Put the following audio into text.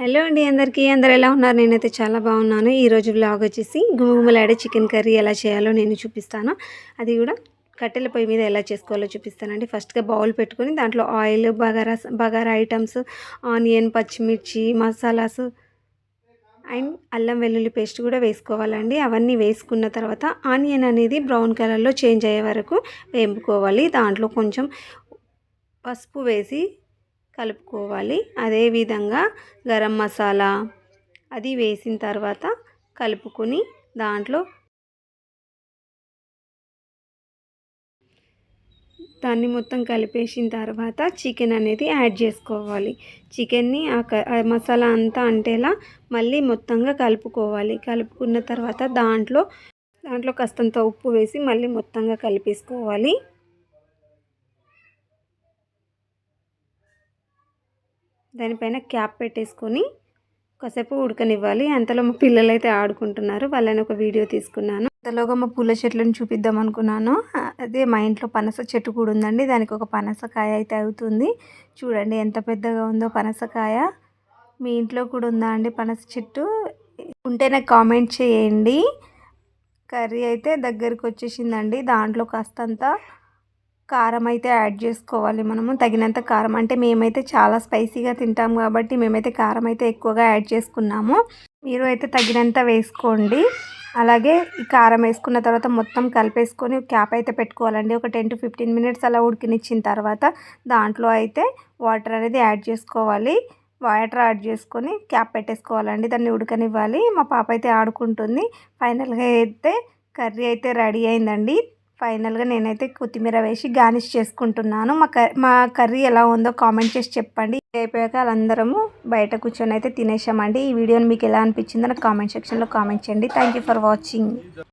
Hello అండి అందరికీ. అందరు ఎలా ఉన్నారు? నేనైతే చాలా బాగున్నాను. ఈరోజు బ్లాగ్ వచ్చేసి గుమగుమలాడే చికెన్ కర్రీ ఎలా చేయాలో నేను చూపిస్తాను. అది కూడా కట్టెల పొయ్యి మీద ఎలా చేసుకోవాలో చూపిస్తానండి. ఫస్ట్గా బౌల్ పెట్టుకొని దాంట్లో oil bagara bagara items onion పచ్చిమిర్చి మసాలాస్ అండ్ అల్లం వెల్లుల్లి పేస్ట్ కూడా వేసుకోవాలండి. అవన్నీ వేసుకున్న తర్వాత ఆనియన్ అనేది బ్రౌన్ కలర్లో చేంజ్ అయ్యే వరకు వేపుకోవాలి. దాంట్లో కొంచెం పసుపు వేసి కలుపుకోవాలి. అదేవిధంగా గరం మసాలా అది వేసిన తర్వాత కలుపుకొని దాంట్లో దాన్ని మొత్తం కలిపేసిన తర్వాత చికెన్ అనేది యాడ్ చేసుకోవాలి. చికెన్ని ఆ మసాలా అంతా అంటేలా మళ్ళీ మొత్తంగా కలుపుకోవాలి. కలుపుకున్న తర్వాత దాంట్లో దాంట్లో కాస్తంత ఉప్పు వేసి మళ్ళీ మొత్తంగా కలిపేసుకోవాలి. దానిపైన క్యాప్ పెట్టేసుకొని కాసేపు ఉడకనివ్వాలి. అంతలో మా పిల్లలు అయితే ఆడుకుంటున్నారు. వాళ్ళని ఒక వీడియో తీసుకున్నాను. అంతలోగా మా పూల చెట్లను చూపిద్దాం అనుకున్నాను. అదే మా ఇంట్లో పనస చెట్టు కూడా ఉందండి. దానికి ఒక పనసకాయ అయితే అవుతుంది. చూడండి ఎంత పెద్దగా ఉందో పనసకాయ. మీ ఇంట్లో కూడా ఉందా అండి పనస చెట్టు? ఉంటే నాకు కామెంట్ చేయండి. కర్రీ అయితే దగ్గరికి వచ్చేసిందండి. దాంట్లో కాస్తంత కారం అయితే యాడ్ చేసుకోవాలి మనము తగినంత కారం. అంటే మేమైతే చాలా స్పైసీగా తింటాం కాబట్టి మేమైతే కారం అయితే ఎక్కువగా యాడ్ చేసుకున్నాము. మీరు అయితే తగినంత వేసుకోండి. అలాగే ఈ కారం వేసుకున్న తర్వాత మొత్తం కలిపేసుకొని క్యాప్ అయితే పెట్టుకోవాలండి. ఒక టెన్ టు ఫిఫ్టీన్ మినిట్స్ అలా ఉడికినిచ్చిన తర్వాత దాంట్లో అయితే వాటర్ అనేది యాడ్ చేసుకోవాలి. వాటర్ యాడ్ చేసుకొని క్యాప్ పెట్టేసుకోవాలండి. దాన్ని ఉడకనివ్వాలి. మా పాప అయితే ఆడుకుంటుంది. ఫైనల్గా అయితే కర్రీ అయితే రెడీ అయిందండి. ఫైనల్గా నేనైతే కొత్తిమీర వేసి గార్నిష్ చేసుకుంటున్నాను. మా మా కర్రీ ఎలా ఉందో కామెంట్ చేసి చెప్పండి. అయిపోయాక వాళ్ళందరము బయట కూర్చొని అయితే తినేసామండి. ఈ వీడియోని మీకు ఎలా అనిపించిందో నాకు కామెంట్ సెక్షన్లో కామెంట్ చేయండి. Thank for watching.